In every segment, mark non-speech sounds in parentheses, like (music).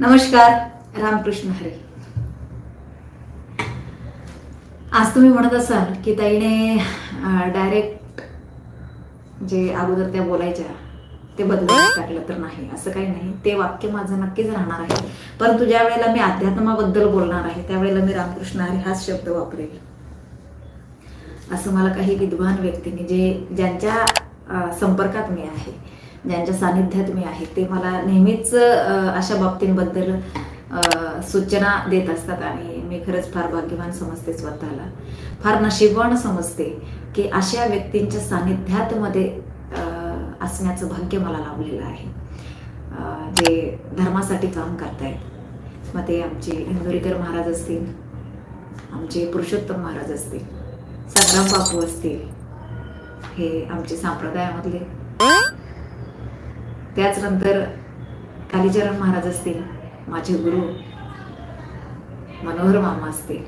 नमस्कार रामकृष्ण हरे. आज तुम्ही म्हणत असाल की ताईने डायरेक्ट जे अगोदर त्या बोलायच्या ते बदलून टाकलं तर नाही असं काही नाही. ते वाक्य माझं नक्कीच राहणार आहे. परंतु ज्या वेळेला मी अध्यात्माबद्दल बोलणार आहे त्यावेळेला मी रामकृष्ण हरी हाच शब्द वापरेल. असं मला काही विद्वान व्यक्तीने जे ज्यांच्या संपर्कात मी आहे ज्यांच्या सानिध्यात मी आहे ते मला नेहमीच अशा बाबतींबद्दल सूचना देत असतात आणि मी खरंच फार भाग्यवान समजते स्वतःला. फार नशीबवान समजते की अशा व्यक्तींच्या सानिध्यात मध्ये असण्याचं भाग्य मला लाभलेलं आहे. जे धर्मासाठी काम करतायत. मग ते आमचे इंदोरीकर महाराज असतील आमचे पुरुषोत्तम महाराज असतील संग्राम बापू असतील हे आमचे संप्रदायामधले त्याचनंतर कालीचरण महाराज असतील माझे गुरु मनोहर मामा असतील.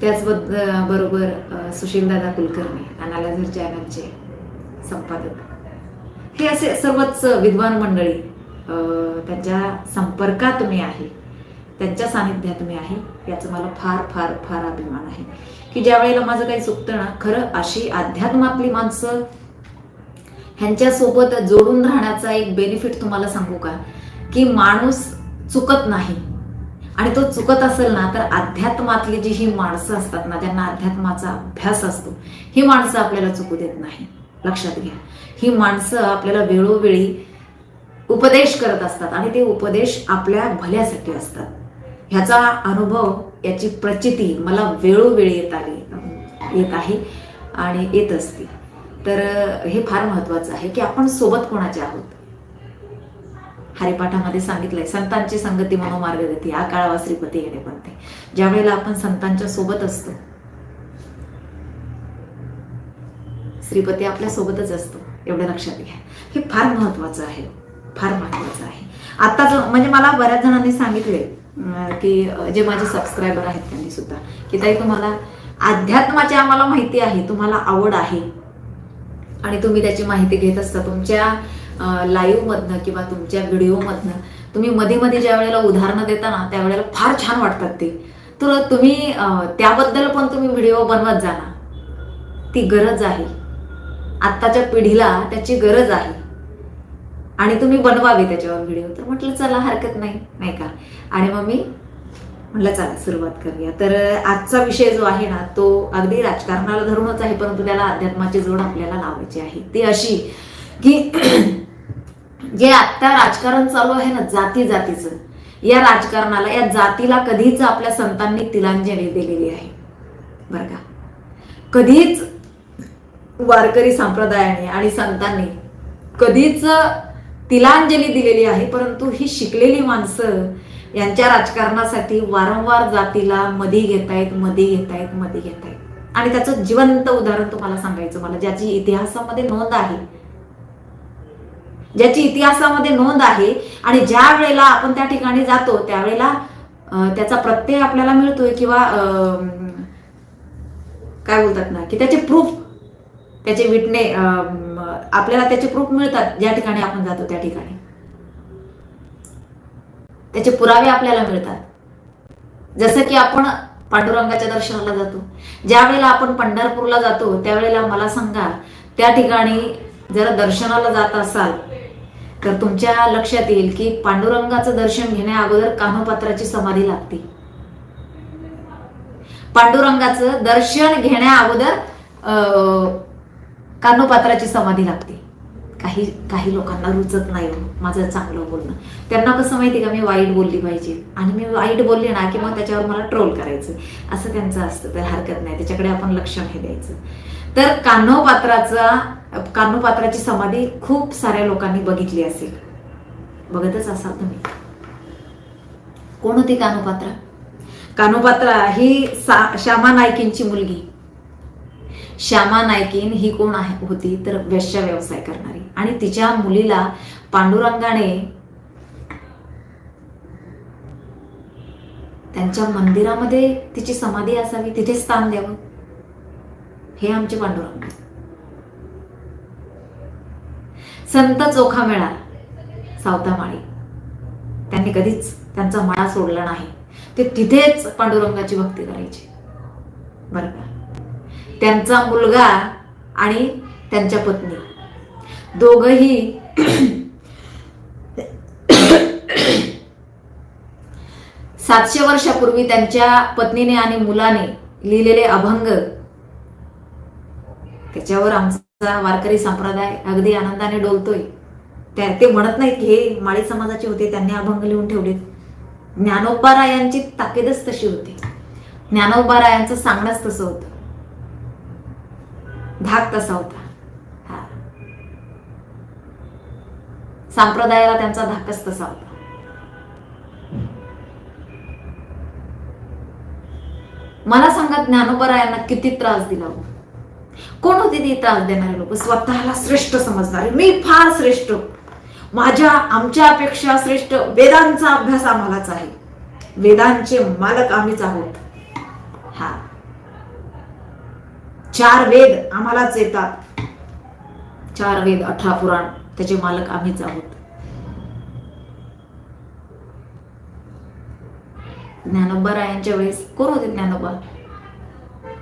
त्याचबद्दल बरोबर सुशीलदादा कुलकर्णी अनालाझर चॅनलचे संपादक. हे असे सर्वच विद्वान मंडळी त्यांच्या संपर्कात मी आहे. त्यांच्या सानिध्यात मी आहे. याचं मला फार फार फार अभिमान आहे. की ज्या वेळेला माझं काही चुकतं ना खरं अशी अध्यात्मातली माणसं ह्यांच्यासोबत जोडून राहण्याचा एक बेनिफिट तुम्हाला सांगू का? की माणूस चुकत नाही. आणि तो चुकत असेल ना तर अध्यात्मातली जी ही माणसं असतात ना ज्यांना अध्यात्माचा अभ्यास असतो ही माणसं आपल्याला चुकू देत नाही. लक्षात घ्या. ही माणसं आपल्याला वेळोवेळी उपदेश करत असतात आणि ते उपदेश आपल्या भल्यासाठी असतात. ह्याचा अनुभव याची प्रचिती मला वेळोवेळी येत आली येत आहे आणि येत असते. तर हे फार महत्वाचं आहे की आपण सोबत कोणाचे आहोत? हरिपाठामध्ये सांगितलंय संतांची संगती मनोमार्गगती हा काळावर श्रीपती येणे बनते ज्या वेळेला आपण संतांच्या सोबत असतो श्रीपती आपल्या सोबतच असतो. एवढं लक्षात घ्या. हे फार महत्वाचं आहे. फार महत्वाचं आहे. आता जो म्हणजे मला बऱ्याच जणांनी सांगितले की जे माझे सबस्क्रायबर आहेत त्यांनी सुद्धा की ताई तुम्हाला अध्यात्माची आम्हाला माहिती आहे तुम्हाला आवड आहे. आणि तुम्ही त्याची माहिती घेत असता तुमच्या लाईव्ह मधनं किंवा तुमच्या व्हिडिओमधनं तुम्ही मध्ये मध्ये ज्या वेळेला उदाहरणं देता ना त्यावेळेला फार छान वाटतात ते. तर तुम्ही त्याबद्दल पण तुम्ही व्हिडिओ बनवत जा ना. ती गरज आहे. आत्ताच्या पिढीला त्याची गरज आहे. आणि तुम्ही बनवावे त्याच्यावर व्हिडिओ तर म्हटलं चला हरकत नाही. नाही का? आणि मग मी म्हटलं चला सुरुवात करूया. तर आजचा विषय जो आहे ना तो अगदी राजकारणाला धरूनच आहे परंतु त्याला अध्यात्माची जोड आपल्याला लावायची आहे. ती अशी की (clears throat) जे आत्ता राजकारण चालू आहे ना जाती जातीचं या राजकारणाला या जातीला कधीच आपल्या संतांनी तिलांजली दिलेली आहे. बरं का? कधीच वारकरी संप्रदायाने आणि संतांनी कधीच तिलांजली दिलेली आहे परंतु ही शिकलेली माणसं यांच्या राजकारणासाठी वारंवार जातीला मधी घेतायत मधी घेतायत मधी घेतायत. आणि त्याचं जिवंत उदाहरण तुम्हाला सांगायचं मला ज्याची इतिहासामध्ये नोंद आहे ज्याची इतिहासामध्ये नोंद आहे आणि ज्या वेळेला आपण त्या ठिकाणी जातो त्यावेळेला त्याचा प्रत्यय आपल्याला मिळतोय किंवा काय बोलतात ना की त्याचे प्रूफ त्याचे विटणे आपल्याला त्याचे प्रूफ मिळतात ज्या ठिकाणी आपण जातो त्या ठिकाणी. त्याचे पुरावे आपल्याला मिळतात. जसं की आपण पांडुरंगाच्या दर्शनाला जातो. ज्या वेळेला आपण पंढरपूरला जातो त्यावेळेला मला सांगा त्या ठिकाणी जर दर्शनाला जात असाल तर तुमच्या लक्षात येईल की पांडुरंगाचं दर्शन घेण्या अगोदर कानोपात्राची समाधी लागते. पांडुरंगाचं दर्शन घेण्या अगोदर अं, कानोपात्राची समाधी लागते. काही काही लोकांना रुचत नाही हो, माझं चांगलं बोलणं. त्यांना कसं माहिती का मी वाईट बोलली पाहिजे? आणि मी वाईट बोलले ना की मग त्याच्यावर मला ट्रोल करायचं. असं त्यांचं असतं तर हरकत नाही. त्याच्याकडे आपण लक्ष नाही द्यायचं. तर कान्होपात्राचा कान्होपात्राची समाधी खूप साऱ्या लोकांनी बघितली असेल. बघतच असाल तुम्ही. कोण होती कानोपात्रा कानोपात्रा ही सा श्यामा नायकींची मुलगी. श्यामा नायकीन ही कोण आहे? होती तर वेश्या व्यवसाय करणारी. आणि तिच्या मुलीला पांडुरंगाने त्यांच्या मंदिरामध्ये तिची समाधी असावी तिथे स्थान द्यावं. हे आमचे पांडुरंग. संत चोखामेळा सावतामाळी. त्यांनी त्यांनी कधीच त्यांचा मळा सोडला नाही. ते तिथेच पांडुरंगाची भक्ती करायची. बरं का? त्यांचा मुलगा आणि त्यांच्या पत्नी. दोघही सातशे वर्षापूर्वी त्यांच्या पत्नीने आणि मुलाने लिहिलेले अभंग. त्याच्यावर आमचा वारकरी संप्रदाय अगदी आनंदाने डोलतोय. त्या ते म्हणत नाहीत की हे माळी समाजाचे होते त्यांनी अभंग लिहून ठेवलेत. ज्ञानोबारायांची ताकीदच तशी होती. ज्ञानोबारायांचं सांगणंच तसं होतं. धाक तसा होता. हा. संप्रदायाला त्यांचा धाकच तसा होता. मला सांगा ज्ञानोपरायांना किती त्रास दिला हो? कोण होते ते त्रास देणारे लोक? स्वतःला श्रेष्ठ समजणारे. मी फार श्रेष्ठ. माझ्या आमच्यापेक्षा श्रेष्ठ वेदांचा अभ्यास आम्हालाच आहे. वेदांचे मालक आम्हीच आहोत हा चार वेद आम्हालाच येतात. चार वेद अठरा पुराण त्याचे मालक आम्हीच आहोत. ज्ञानोबा रायांच्या वेळेस कोण होते ज्ञानोबा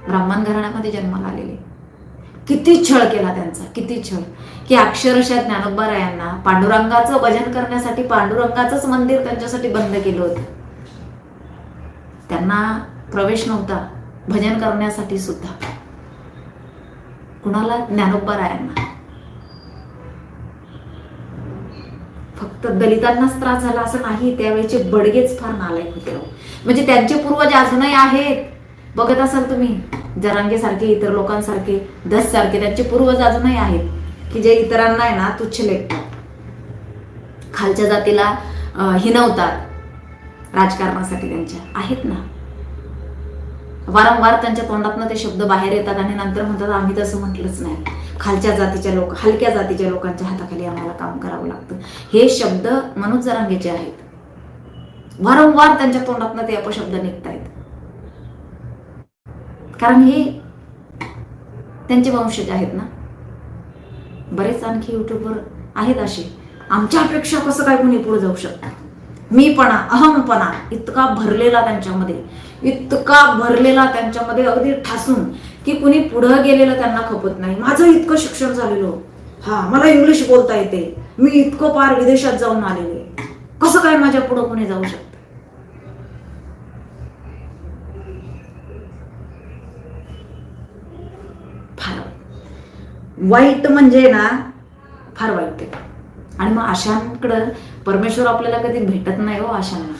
ब्राह्मण घराण्यामध्ये जन्माला आलेले. किती छळ केला त्यांचा किती छळ. की अक्षरशः ज्ञानोबा रायांना पांडुरंगाचं भजन करण्यासाठी पांडुरंगाचंच मंदिर त्यांच्यासाठी बंद केलं होतं. त्यांना प्रवेश नव्हता भजन करण्यासाठी सुद्धा. कुणाला? ज्ञानोबा रायांना. फक्त दलितांनाच त्रास झाला असं नाही त्यावेळेचे बडगेच फार नालायक होते हो. म्हणजे त्यांचे पूर्वज अजूनही आहेत. बघत असाल तुम्ही जरांगेसारखे इतर लोकांसारखे दस सारखे त्यांचे पूर्वज अजूनही आहेत. की जे इतरांना आहे ना तुच्छ लेखतात. खालच्या जातीला हिनवतात. राजकारणासाठी त्यांच्या आहेत ना. वारंवार त्यांच्या तोंडातनं ते शब्द बाहेर येतात आणि नंतर म्हणतात आम्ही तसं म्हटलंच नाही. खालच्या जातीच्या लोक हलक्या जातीच्या लोकांच्या हाताखाली आम्हाला काम करावं लागतं. हे शब्द मनोज जरांगेचे आहेत. वारंवार त्यांच्या तोंडातनं ते अपशब्द निघतायत. कारण हे त्यांचे वंशज आहेत ना. बरेच आणखी युट्यूबवर आहेत असे. आमच्यापेक्षा कसं काय कोणी पुढे जाऊ शकतात? मीपणा अहमपणा इतका भरलेला त्यांच्यामध्ये. इतका भरलेला त्यांच्यामध्ये अगदी ठासून की कुणी पुढं गेलेलं त्यांना खपत नाही. माझं इतकं शिक्षण झालेलं. हा मला इंग्लिश बोलता येते. मी इतकं पार विदेशात जाऊन आलेले. कसं काय माझ्या पुढं कोणी जाऊ शकत? फार वाईट. म्हणजे ना फार वाईट आहे. आणि मग आशांकडं परमेश्वर आपल्याला कधी भेटत नाही हो आशांना.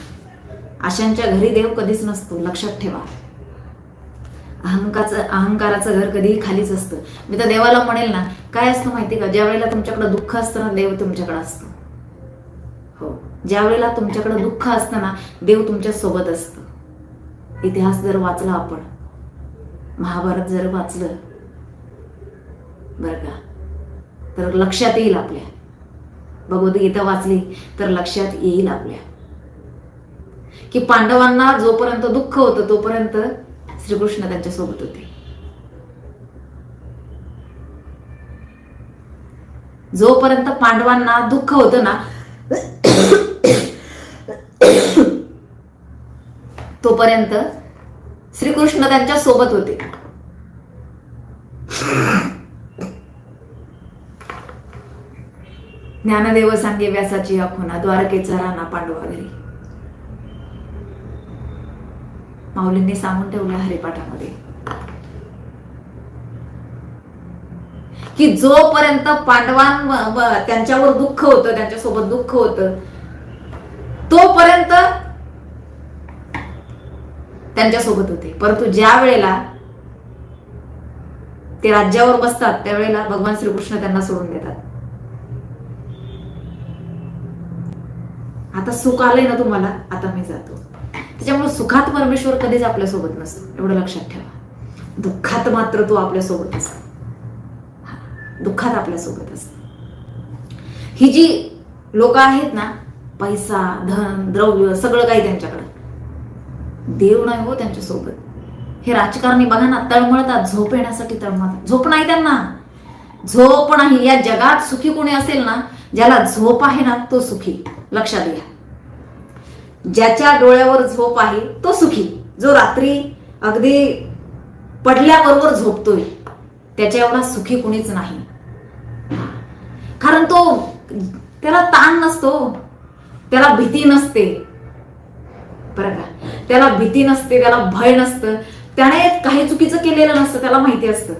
आशांच्या घरी देव कधीच नसतो लक्षात ठेवा. अहंकाचं अहंकाराचं घर कधीही खालीच असतं. मी तर देवाला म्हणेल ना काय असतं माहिती का? ज्या वेळेला तुमच्याकडे दुःख असतं ना देव तुमच्याकडे असतो. हो. ज्या वेळेला तुमच्याकडे दुःख असतं ना देव तुमच्यासोबत असतं. इतिहास जर वाचला आपण महाभारत जर वाचलं बरं का? तर लक्षात येईल आपल्या. भगवद्गीता वाचली तर लक्षात येईल आपल्या. की पांडवांना जोपर्यंत दुःख होतं तोपर्यंत श्रीकृष्ण त्यांच्यासोबत होते. जोपर्यंत पांडवांना दुःख होतं ना तोपर्यंत श्रीकृष्ण त्यांच्यासोबत होते. ज्ञानदेव सांगे व्यासाची अखोना द्वारकेचा राणा पांडवा घरी. माऊलींनी सांगून ठेवलं हरिपाठामध्ये. की जोपर्यंत पांडवां त्यांच्यावर दुःख होतं त्यांच्यासोबत दुःख होतं तोपर्यंत त्यांच्यासोबत होते. परंतु ज्या वेळेला ते राज्यावर बसतात त्यावेळेला भगवान श्रीकृष्ण त्यांना सोडून देतात. आता सुख आलंय ना तुम्हाला आता मी जातो. त्याच्यामुळे सुखात परमेश्वर कधीच आपल्यासोबत नसतो. एवढं लक्षात ठेवा. दुःखात मात्र तो आपल्यासोबत असतो दुःखात आपल्यासोबत असतो. ही जी लोक आहेत ना पैसा धन द्रव्य सगळं काही त्यांच्याकडे. देव नाही हो त्यांच्यासोबत. हे राजकारणी बघा ना तळमळतात झोप येण्यासाठी तळमळतात. झोप नाही त्यांना. झोप नाही. या जगात सुखी कोणी असेल ना ज्याला झोप आहे ना तो सुखी. लक्षात घ्या. ज्याच्या डोळ्यावर झोप आहे तो सुखी. जो रात्री अगदी पडल्याबरोबर झोपतोय त्याच्या एवढा सुखी कुणीच नाही. कारण तो त्याला ताण नसतो. त्याला भीती नसते. बरं का? त्याला भीती नसते त्याला भय नसतं. त्याने काही चुकीचं केलेलं नसतं त्याला माहिती असतं.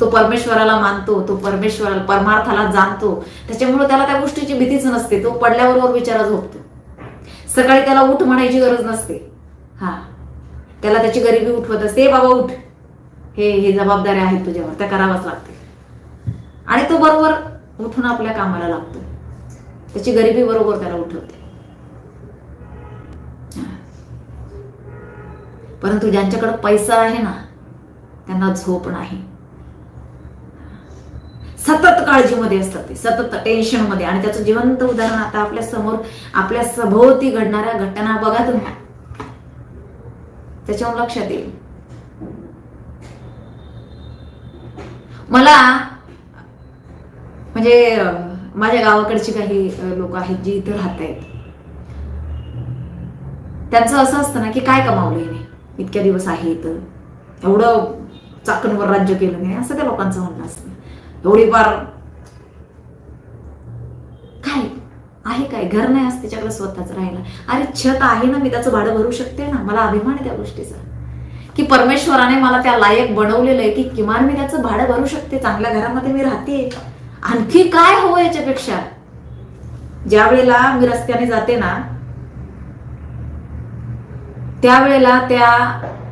तो परमेश्वराला मानतो तो परमेश्वराला परमार्थाला जाणतो. त्याच्यामुळे त्याला त्या गोष्टीची भीतीच नसते. तो पडल्याबरोबर विचारा झोपतो. सकाळी त्याला उठ म्हणायची गरज नसते. हा. त्याला त्याची गरिबी उठवत असते. हे बाबा उठ. हे हे जबाबदाऱ्या आहेत तुझ्यावर. त्या कराव्याच लागते आणि तो बरोबर उठून आपल्या कामाला लागतो. त्याची गरिबी बरोबर त्याला उठवते. परंतु ज्यांच्याकडे पैसा आहे ना त्यांना झोप नाही. काळजीमध्ये असतात ते सतत टेन्शनमध्ये. आणि त्याचं जिवंत उदाहरण आता आपल्यासमोर आपल्या सभोवती घडणाऱ्या घटना बघा तुम्ही. त्याच्यावर लक्षात येईल. मला म्हणजे माझ्या गावाकडची काही लोक आहेत जी इथं राहत आहेत त्यांचं असं असतं ना की काय कमावलं हिने? इतक्या दिवस आहे इथं. एवढं चाकणवर राज्य केलं नाही. असं त्या लोकांचं म्हणणं असतं. एवढी फार काय आहे काय घर नाही असं त्याच्याकडे स्वतःच राहिला. अरे छत आहे ना मी त्याचं भाडं भरू शकते ना? मला अभिमान आहे त्या गोष्टीचा. की परमेश्वराने मला त्या लायक बनवलेलं आहे की किमान मी त्याचं भाडं भरू शकते चांगल्या घरामध्ये मी राहते. आणखी काय हवं याच्यापेक्षा? ज्या वेळेला मी रस्त्याने जाते ना त्यावेळेला त्या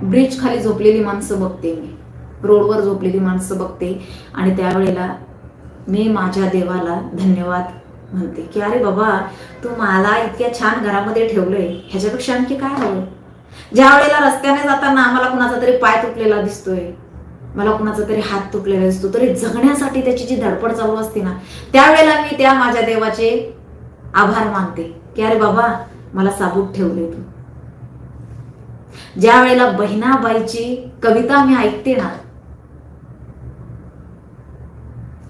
ब्रिज खाली झोपलेली माणसं बघते मी. रोडवर झोपलेली माणसं बघते. आणि त्यावेळेला मी माझ्या देवाला धन्यवाद म्हणते की अरे बाबा तू मला इतक्या छान घरामध्ये ठेवलंय ह्याच्यापेक्षा आणखी काय हवं? ज्या वेळेला रस्त्याने जाताना आम्हाला कुणाचा तरी पाय तुटलेला दिसतोय मला कुणाचा तरी हात तुटलेला दिसतो तरी जगण्यासाठी त्याची जी धडपड चालू असते ना त्यावेळेला मी त्या माझ्या देवाचे आभार मानते की अरे बाबा मला साबूत ठेवले तू. ज्या वेळेला बहिणाबाईची कविता मी ऐकते ना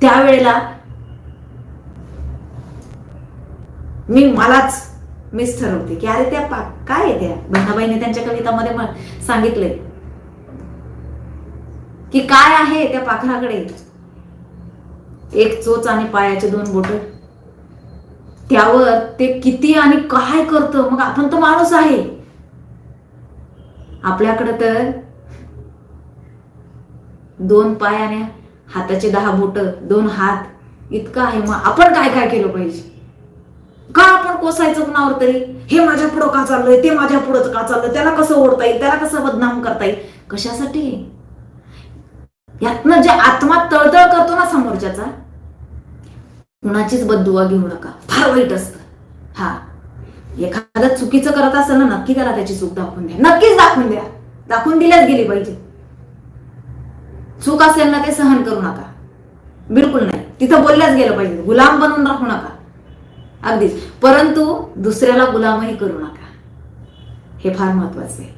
त्यावेळेला मी मलाच मिस ठरवते. की अरे त्या पा काय आहे त्या? बंधाबाईने त्यांच्या कवितामध्ये सांगितले सांगितलंय. की काय आहे त्या पाखराकडे? एक चोच आणि पायाचे दोन बोट. त्यावर ते किती आणि काय करतं? मग आपण तर माणूस आहे. आपल्याकडे तर दोन पाय आणि हाताचे दहा बोट दोन हात इतकं आहे. मग आपण काय काय केलं पाहिजे? का आपण कोसायचं कुणावर तरी. हे माझ्या पुढं का चाललंय? ते माझ्या पुढं का चाललंय? त्याला कसं ओढता येईल? त्याला कसं बदनाम करता येईल? कशासाठी? यातनं जे आत्मा तळतळ करतो ना समोरच्याचा कुणाचीच बददुवा घेऊ नका. फार वाईट असतं. हा. एखादं चुकीचं करत असेल ना नक्की त्याला त्याची चूक दाखवून द्या. नक्कीच दाखवून द्या. दाखवून दिल्याच गेली पाहिजे. चूक असेल ना ते सहन करू नका. बिलकुल नाही. तिथं बोलल्याच गेलं पाहिजे. गुलाम बनून राहू नका. अगदीच. परंतु दुसऱ्याला गुलामही करू नका. हे फार महत्वाचं आहे.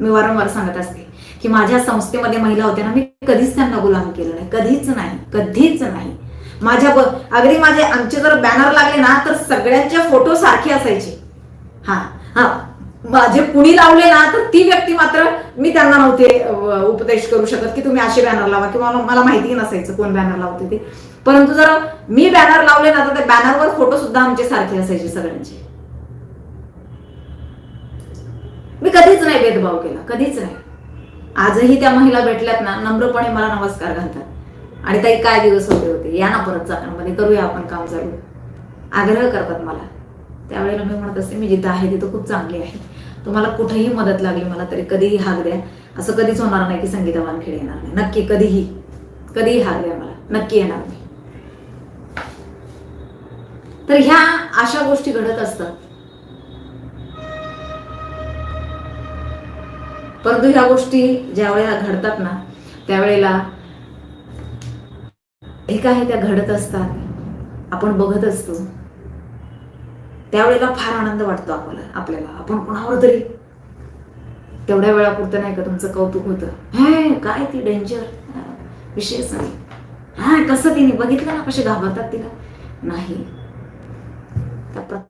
मी वारंवार सांगत असते की माझ्या संस्थेमध्ये महिला होत्या ना मी कधीच त्यांना गुलाम केलं नाही. कधीच नाही. कधीच नाही. माझ्या अगदी माझे आमचे जर बॅनर लागले ना तर सगळ्यांचे फोटो सारखे असायचे. हा हा. माझे कुणी लावले ना तर ती व्यक्ती मात्र मी त्यांना नव्हते उपदेश करू शकत की तुम्ही असे बॅनर लावा किंवा मला- मला माहिती नसायचं कोण बॅनर लावते ते. परंतु जर मी बॅनर लावले ना तर त्या बॅनरवर फोटो सुद्धा आमचे सारखे असायचे सगळ्यांचे. मी कधीच नाही भेदभाव केला कधीच नाही. आजही त्या महिला भेटल्यात ना नम्रपणे मला नमस्कार घालतात. आणि ताई काय दिवस होते होते? या ना परत चाकणमध्ये करूया आपण काम चालू. आग्रह करतात मला. त्यावेळेला मी म्हणत असते मी जिथं आहे तिथं खूप चांगली आहे. तुम्हाला कुठेही मदत लागली मला तरी कधीही हाक द्या. असं कधीच होणार नाही की संगीता वानखेडे येणार नाही. नक्की कधीही कधीही हाक द्या मला. नक्की येणार मी तर ह्या अशा गोष्टी घडत असतात. परंतु ह्या गोष्टी ज्या वेळेला घडतात ना त्यावेळेला हे काय त्या घडत असतात आपण बघत असतो. त्यावेळेला फार आनंद वाटतो आपल्याला आपल्याला. आपण कोणावर तरी तेवढ्या वेळापुरतं नाही का तुमचं कौतुक होतं. हे काय ती डेंजर विशेष नाही. हा कसं तिने बघितलं ना कसे घाबरतात तिला? नाही. Até a próxima.